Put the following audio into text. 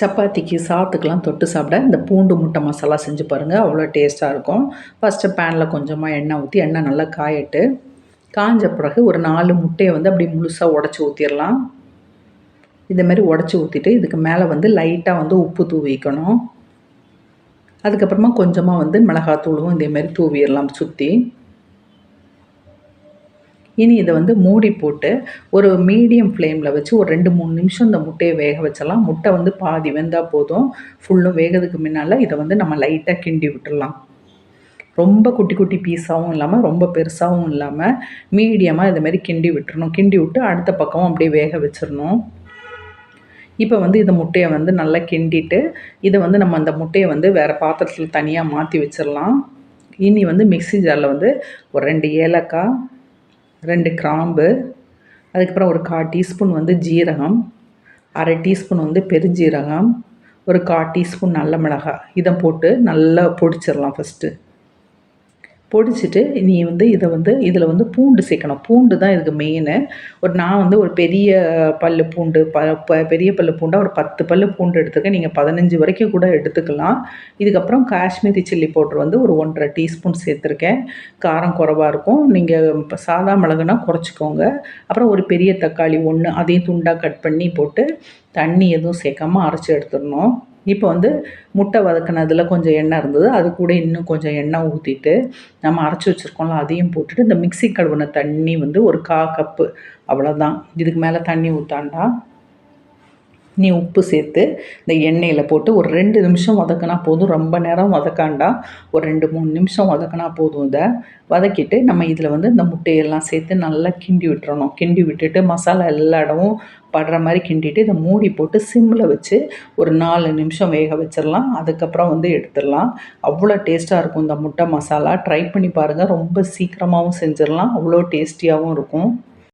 சப்பாத்திக்கு சாத்துக்கெலாம் தொட்டு சாப்பிட இந்த பூண்டு முட்டை மசாலா செஞ்சு பாருங்கள் அவ்வளோ டேஸ்ட்டாக இருக்கும். ஃபஸ்ட்டு பேனில் கொஞ்சமாக எண்ணெய் ஊற்றி எண்ணெய் நல்லா காயட்டு காஞ்ச பிறகு ஒரு நாலு முட்டையை வந்து அப்படி முழுசாக உடச்சி ஊற்றிடலாம் மாதிரி உடச்சி ஊற்றிட்டு இதுக்கு மேலே வந்து லைட்டாக வந்து உப்பு தூவிக்கணும் அதுக்கப்புறமா கொஞ்சமாக வந்து மிளகாத்தூளும் இதேமாரி தூவிடலாம் சுற்றி இனி இதை வந்து மூடி போட்டு ஒரு மீடியம் ஃப்ளேமில் வச்சு ஒரு ரெண்டு மூணு நிமிஷம் இந்த முட்டையை வேக வச்சலாம் முட்டை வந்து பாதி வெந்தால் போதும். ஃபுல்லும் வேகிறதுக்கு முன்னால் இதை வந்து நம்ம லைட்டாக கிண்டி விட்டுடலாம். ரொம்ப குட்டி குட்டி பீஸாகவும் இல்லாமல் ரொம்ப பெருசாகவும் இல்லாமல் மீடியமாக இதுமாரி கிண்டி விட்டுறணும். கிண்டி விட்டு அடுத்த பக்கமும் அப்படியே வேக வச்சிடணும். இப்போ வந்து இந்த முட்டையை வந்து நல்லா கிண்டிட்டு இதை வந்து நம்ம அந்த முட்டையை வந்து வேறு பாத்திரத்தில் தனியாக மாற்றி வச்சிடலாம். இனி வந்து மிக்சி ஜாரில் வந்து ஒரு ரெண்டு ஏலக்காய் ரெண்டு கிராம்பு அதுக்கப்புறம் ஒரு கால் டீஸ்பூன் வந்து ஜீரகம் அரை டீஸ்பூன் வந்து பெருஞ்சீரகம் ஒரு கால் டீஸ்பூன் நல்ல மிளகாய். இதை போட்டு நல்லா பொடிச்சிடலாம் ஃபஸ்ட்டு பொடிச்சிட்டு நீ வந்து இதை வந்து இதில் வந்து பூண்டு சேர்க்கணும். பூண்டு தான் இதுக்கு மெயினு ஒரு நான் வந்து ஒரு பெரிய பல் பூண்டு ப ப பெரிய பல் பூண்டாக ஒரு பத்து பல் பூண்டு எடுத்துருக்கேன் நீங்கள் பதினஞ்சு வரைக்கும் கூட எடுத்துக்கலாம். இதுக்கப்புறம் காஷ்மீரி சில்லி பவுட்ரு வந்து ஒரு ஒன்றரை டீஸ்பூன் சேர்த்துருக்கேன். காரம் குறவாக இருக்கும். நீங்கள் இப்போ சாதா மிளகுனா குறைச்சிக்கோங்க. அப்புறம் ஒரு பெரிய தக்காளி ஒன்று அதையும் துண்டாக கட் பண்ணி போட்டு தண்ணி எதுவும் சேர்க்காமல் அரைச்சி எடுத்துடணும். இப்போ வந்து முட்டை வதக்கினதில் கொஞ்சம் எண்ணெய் இருந்தது. அது கூட இன்னும் கொஞ்சம் எண்ணெய் ஊற்றிட்டு நம்ம அரைச்சி வச்சுருக்கோம்ல அதையும் போட்டுட்டு இந்த மிக்சி கழுவுன தண்ணி வந்து ஒரு கா கப்பு. அவ்வளோதான் இதுக்கு மேலே தண்ணி ஊற்றாண்டா நீ உப்பு சேர்த்து இந்த எண்ணெயில் போட்டு ஒரு ரெண்டு நிமிஷம் வதக்கினா போதும். ரொம்ப நேரம் வதக்காண்டா ஒரு ரெண்டு மூணு நிமிஷம் வதக்கினா போதும் இதை. வதக்கிட்டு நம்ம இதில் வந்து இந்த முட்டையெல்லாம் சேர்த்து நல்லா கிண்டி விட்டுறணும். கிண்டி விட்டுட்டு மசாலா எல்லா இடமும் படுற மாதிரி கிண்டிட்டு இதை மூடி போட்டு சிம்மில் வச்சு ஒரு நாலு நிமிஷம் வேக வச்சிடலாம். அதுக்கப்புறம் வந்து எடுத்துடலாம். அவ்வளோ டேஸ்ட்டாக இருக்கும் இந்த முட்டை மசாலா. ட்ரை பண்ணி பாருங்கள் ரொம்ப சீக்கிரமாகவும் செஞ்சிடலாம். அவ்வளோ டேஸ்டியாகவும் இருக்கும்.